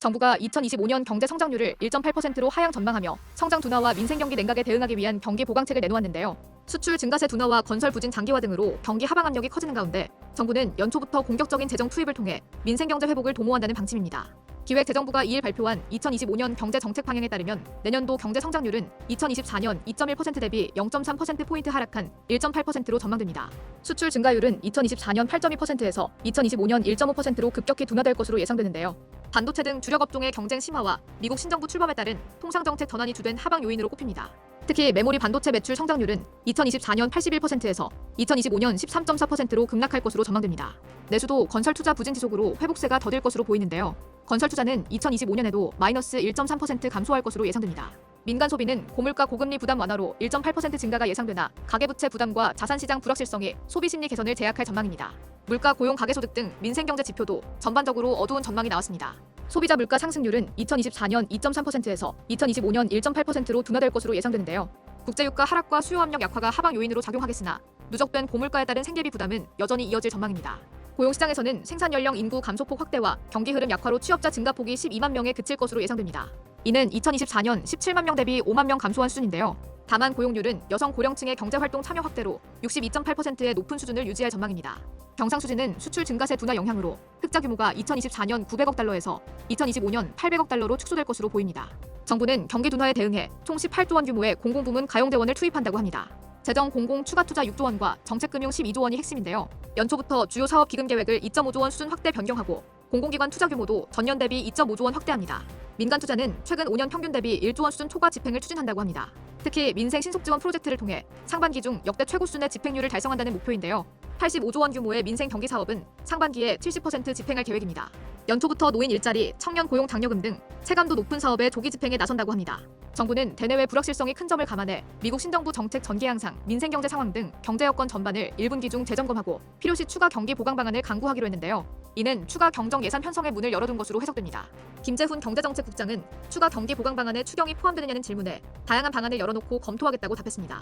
정부가 2025년 경제 성장률을 1.8%로 하향 전망하며 성장 둔화와 민생 경기 냉각에 대응하기 위한 경기 보강책을 내놓았는데요. 수출 증가세 둔화와 건설 부진 장기화 등으로 경기 하방 압력이 커지는 가운데 정부는 연초부터 공격적인 재정 투입을 통해 민생 경제 회복을 도모한다는 방침입니다. 기획재정부가 2일 발표한 2025년 경제 정책 방향에 따르면 내년도 경제 성장률은 2024년 2.1% 대비 0.3%포인트 하락한 1.8%로 전망됩니다. 수출 증가율은 2024년 8.2%에서 2025년 1.5%로 급격히 둔화될 것으로 예상되는데요. 반도체 등 주력 업종의 경쟁 심화와 미국 신정부 출범에 따른 통상 정책 전환이 주된 하방 요인으로 꼽힙니다. 특히 메모리 반도체 매출 성장률은 2024년 81%에서 2025년 13.4%로 급락할 것으로 전망됩니다. 내수도 건설 투자 부진 지속으로 회복세가 더딜 것으로 보이는데요. 건설 투자는 2025년에도 마이너스 1.3% 감소할 것으로 예상됩니다. 민간 소비는 고물가 고금리 부담 완화로 1.8% 증가가 예상되나 가계부채 부담과 자산시장 불확실성이 소비 심리 개선을 제약할 전망입니다. 물가, 고용, 가계소득 등 민생 경제 지표도 전반적으로 어두운 전망이 나왔습니다. 소비자 물가 상승률은 2024년 2.3%에서 2025년 1.8%로 둔화될 것으로 예상되는데요. 국제유가 하락과 수요 압력 약화가 하방 요인으로 작용하겠으나 누적된 고물가에 따른 생계비 부담은 여전히 이어질 전망입니다. 고용시장에서는 생산 연령 인구 감소폭 확대와 경기 흐름 약화로 취업자 증가폭이 12만 명에 그칠 것으로 예상됩니다. 이는 2024년 17만 명 대비 5만 명 감소한 수준인데요. 다만 고용률은 여성 고령층의 경제활동 참여 확대로 62.8%의 높은 수준을 유지할 전망입니다. 경상 수지는 수출 증가세 둔화 영향으로 흑자 규모가 2024년 900억 달러에서 2025년 800억 달러로 축소될 것으로 보입니다. 정부는 경기 둔화에 대응해 총 18조 원 규모의 공공부문 가용대원을 투입한다고 합니다. 재정 공공 추가 투자 6조 원과 정책금융 12조 원이 핵심인데요. 연초부터 주요 사업 기금 계획을 2.5조 원 수준 확대 변경하고 공공기관 투자 규모도 전년 대비 2.5조 원 확대합니다. 민간 투자는 최근 5년 평균 대비 1조 원 수준 초과 집행을 추진한다고 합니다. 특히 민생 신속 지원 프로젝트를 통해 상반기 중 역대 최고 수준의 집행률을 달성한다는 목표인데요. 85조 원 규모의 민생 경기 사업은 상반기에 70% 집행할 계획입니다. 연초부터 노인 일자리, 청년 고용 장려금 등 체감도 높은 사업의 조기 집행에 나선다고 합니다. 정부는 대내외 불확실성이 큰 점을 감안해 미국 신정부 정책 전개 양상, 민생 경제 상황 등 경제 여건 전반을 1분기 중 재점검하고 필요시 추가 경기 보강 방안을 강구하기로 했는데요. 이는 추가 경정 예산 편성의 문을 열어둔 것으로 해석됩니다. 김재훈 경제정책국장은 추가 경기 보강 방안에 추경이 포함되느냐는 질문에 다양한 방안을 열어놓고 검토하겠다고 답했습니다.